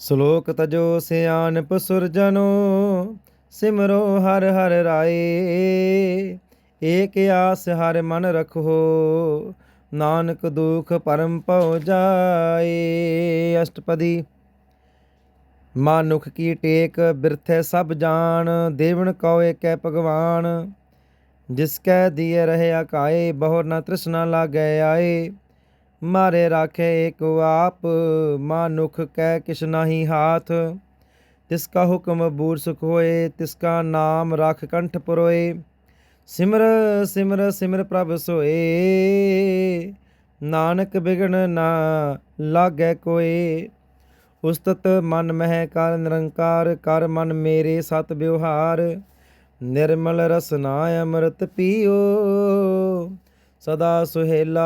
ਸ਼ਲੋਕ ਤਜੋ ਸਿਆਨਪ ਸੁਰਜਨੋ, ਸਿਮਰੋ ਹਰ ਹਰ ਰਾਏ। ਏਕ ਆਸ ਹਰ ਮਨ ਰਖੋ, ਨਾਨਕ ਦੁਖ ਪਰਮ ਭਉ ਜਾਏ। ਅਸ਼ਟਪਦੀ, ਮਾਨੁਖ ਕੀ ਟੇਕ ਬਿਰਥੈ ਸਭ ਜਾਣ ਦੇਵਨ ਕਉ ਏਕੈ ਭਗਵਾਨ। ਜਿਸ ਕੈ ਦੀਏ ਰਹੇ ਆਕਾਏ ਬਹੁਰ ਨ ਤ੍ਰਿਸ਼ਨਾ ਲਾਗੈ ਆਏ। ਮਾਰੇ ਰਾਖੇ ਏਕ ਆਪ, ਮਾਨੁਖ ਕੈ ਕਿਛ ਨਾਹੀ ਹਾਥ। ਤਿਸ ਕਾ ਹੁਕਮ ਬੂਰ ਸੁਖ ਹੋਏ, ਤਿਸ ਕਾ ਨਾਮ ਰਖ ਕੰਠ ਪਰੋਏ। ਸਿਮਰ ਸਿਮਰ ਸਿਮਰ ਪ੍ਰਭ ਸੋਏ, ਨਾਨਕ ਬਿਗਨ ਨਾ ਲਾਗੈ ਕੋਏ। ਉਸਤਤ ਮਨ ਮਹਿ ਕਰ ਨਿਰੰਕਾਰ, ਕਰ ਮਨ ਮੇਰੇ ਸਤ ਬਿਵਹਾਰ ਨਿਰਮਲ ਰਸਨਾ ਅੰਮ੍ਰਿਤ ਪੀਓ। ਸਦਾ ਸੁਹੇਲਾ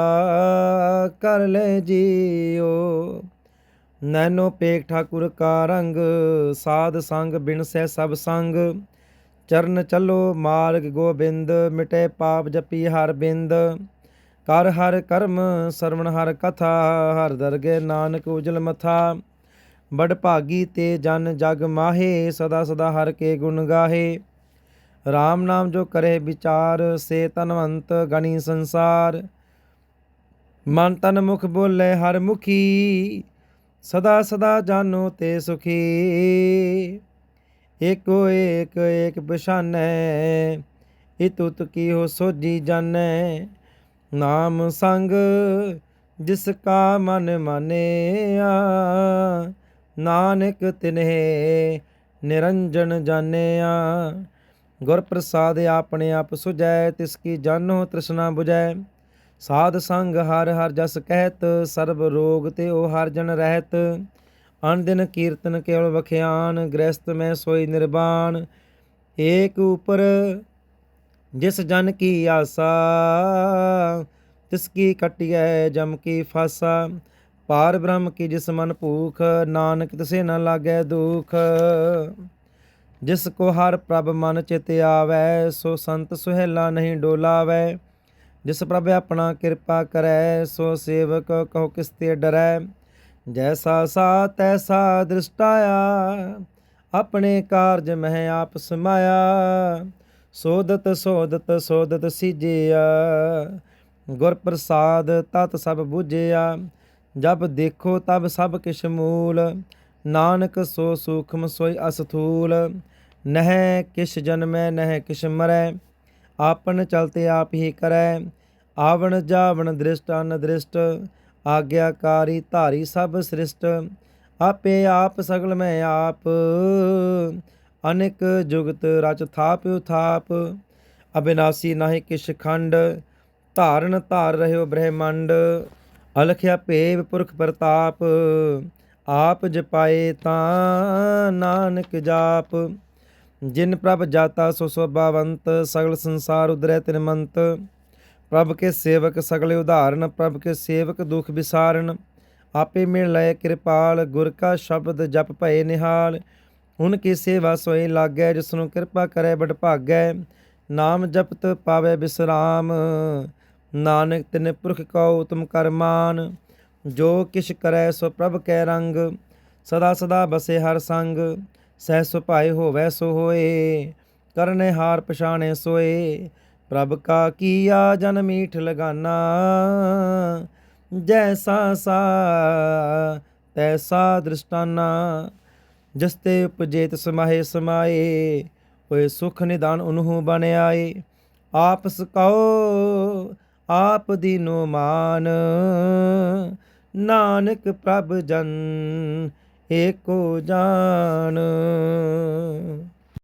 ਕਰ ਲੈ ਜੀਓ। ਨੈਨੋ ਪੇਖ ਠਾਕੁਰ ਕਾ ਰੰਗ, ਸਾਧ ਸੰਗ ਬਿਨ ਸਹਿ ਸਭ ਸੰਗ। ਚਰਨ ਚੱਲੋ ਮਾਰਗ ਗੋਬਿੰਦ, ਮਿਟੇ ਪਾਪ ਜਪੀ ਹਰ ਬਿੰਦ। ਕਰ ਹਰ ਕਰਮ, ਸਰਵਣ ਹਰ ਕਥਾ, ਹਰ ਦਰਗੇ ਨਾਨਕ ਉਜਲ ਮਥਾ। ਬੜ ਭਾਗੀ ਤੇ ਜਨ ਜਗ ਮਾਹੇ, ਸਦਾ ਸਦਾ ਹਰ ਕੇ ਗੁਣ ਗਾਹੇ। RAM ਨਾਮ ਜੋ ਕਰੇ ਵਿਚਾਰ, ਸੇ ਤਨਵੰਤ ਗਣੀ ਸੰਸਾਰ। ਮਨ ਤਨ ਮੁਖ ਬੋਲੇ ਹਰ ਮੁਖੀ, ਸਦਾ ਸਦਾ ਜਾਨੋ ਤੇ ਸੁਖੀ। ਏਕੋ ਏਕ ਏਕ ਪਛਾਨੈ ਇਤੁਤ ਕੀ ਹੋ ਸੋਜੀ ਜਾਣੈ ਨਾਮ ਸੰਗ ਜਿਸ ਕਾ ਮਨ ਮਾਨਿਆ, ਨਾਨਕ ਤਿਨਹਿ ਨਿਰੰਜਨ ਜਾਣਿਆ ਗੁਰ ਪ੍ਰਸਾਦ ਆਪਣੇ ਆਪ ਸੁਜੈ ਤਿਸ ਕੀ ਜਾਨੋ ਤ੍ਰਿਸ਼ਨਾ 부ਜੈ ਸਾਧ ਸੰਗ ਹਰ ਹਰ ਜਸ ਕਹਿਤ, ਸਰਬ ਰੋਗ ਤੇ ਉਹ ਹਰ ਜਨ ਰਹਿਤ। ਅਨ ਦਿਨ ਕੀਰਤਨ ਕੇਵਲ ਵਖਿਆਨ, ਗ੍ਰਸਤ ਮੈਂ ਸੋਈ ਨਿਰਵਾਣ ਏਕ ਉਪਰ ਜਿਸ ਜਨ ਕੀ ਆਸਾ, ਤਿਸ ਕੀ ਕਟਿਐ ਜਮ ਕੀ ਫਾਸਾ। ਪਾਰ ਬ੍ਰਹਮ ਕੀ ਜਿਸ ਮਨ ਭੂਖ, ਨਾਨਕ ਤਿਸੇ ਨ ਲਾਗੈ ਦੁਖ। ਜਿਸ ਕੋ ਹਰ ਪ੍ਰਭ ਮਨ ਚਿਤ ਆਵੈ, ਸੋ ਸੰਤ ਸੁਹੇਲਾ ਨਹੀਂ ਡੋਲਾਵੈ। ਜਿਸ ਪ੍ਰਭ ਆਪਣਾ ਕਿਰਪਾ ਕਰੈ, ਸੋ ਸੇਵਕ ਕਹੋ ਕਿਸ ਤੇ ਡਰੈ। ਜੈਸਾ ਸਾ ਤੈਸਾ ਦ੍ਰਿਸ਼ਟਾਇਆ ਆਪਣੇ ਕਾਰਜ ਮਹਿ ਆਪ ਸਮਾਇਆ। ਸੋਦਤ ਸੋਦਤ ਸੋਦਤ ਸਿਜਿਆ। ਗੁਰ ਪ੍ਰਸਾਦ, ਤਤ ਸਭ 부ਝਿਆ ਜਬ ਦੇਖੋ ਤਬ ਸਭ ਕਿਛ ਮੂਲ। ਨਾਨਕ ਸੋ ਸੂਖਮ ਸੋਈ ਅਸਥੂਲ। ਨਹਿ ਕਿਛ ਜਨਮੈ, ਨਹਿ ਕਿਛ ਮਰੈ। ਆਪਨ ਚਲਤੇ ਆਪ ਹੀ ਕਰੈ। ਆਵਣ ਜਾਵਣ ਦ੍ਰਿਸ਼ਟ, ਅਨ ਦ੍ਰਿਸ਼ਟ। ਆਗਿਆਕਾਰੀ ਧਾਰੀ ਸਭ ਸ੍ਰਿਸ਼ਟ। ਆਪੇ ਆਪ ਸਗਲ ਮੈਂ ਆਪ। ਅਨੇਕ ਜੁਗਤ ਰਚ ਥਾਪਿਉ ਥਾਪ ਉਥਾਪ। ਅਬਿਨਾਸੀ ਨਾਹੀ ਕਿਛ ਖੰਡ। ਧਾਰਨ ਧਾਰ ਰਹਿਓ ਬ੍ਰਹਮੰਡ। ਅਲਖਿਆ ਭੇਵ ਪੁਰਖ ਪ੍ਰਤਾਪ। ਆਪ ਜਪਾਏ ਤਾਂ ਨਾਨਕ ਜਾਪ। ਜਿਨ ਪ੍ਰਭ ਜਾਤਾ ਸੋ ਸੁਭਾਵੰਤ, ਸਗਲ ਸੰਸਾਰ ਉਦਰੈ ਤਿਨ ਮੰਤ। ਪ੍ਰਭ ਕੇ ਸੇਵਕ ਸਗਲੇ ਉਧਾਰਨ, ਪ੍ਰਭ ਕੇ ਸੇਵਕ ਦੁਖ ਵਿਸਾਰਨ। ਆਪੇ ਮਿਲ ਲਏ ਕਿਰਪਾਲ, ਗੁਰ ਕਾ ਸ਼ਬਦ ਜਪ ਭਏ ਨਿਹਾਲ। ਉਨ ਕੀ ਸੇਵਾ ਸੋਈ ਲਾਗੈ ਜਿਸ ਨੂੰ ਕਿਰਪਾ ਕਰੇ ਬੜ ਭਾਗੈ। ਨਾਮ ਜਪਤ ਪਾਵੇ ਬਿਸਰਾਮ, ਨਾਨਕ ਤਿਨ ਪੁਰਖ ਕਉ ਉਤਮ ਕਰਮਾਨ ਜੋ ਕਿਛ ਕਰੈ ਸੋ ਪ੍ਰਭ ਕੈ ਰੰਗ, ਸਦਾ ਸਦਾ ਬਸੇ ਹਰ ਸੰਗ। ਸਹਿ ਸੁਭਾਏ ਹੋਵੈ ਸੋ ਹੋਏ, ਕਰਨੇ ਹਾਰ ਪਛਾਣੇ ਸੋਏ, ਪ੍ਰਭ ਕਾ ਕੀਆ ਜਨ ਮੀਠ ਲਗਾਨਾ, ਜੈਸਾ ਸਾ ਤੈਸਾ ਦ੍ਰਿਸ਼ਟਾਨਾ, ਜਿਸ ਤੇ ਉਪਜੇ ਤਿਸ ਮਾਹੇ ਸਮਾਏ, ਹੋਏ ਸੁਖ ਨਿਦਾਨ ਉਨਹੂ ਬਨ ਆਪ ਸਕਾਓ ਆਪ ਦੀਨੋ ਮਾਨ, ਨਾਨਕ ਪ੍ਰਭ ਜਨ ਏਕੋ ਜਾਣ।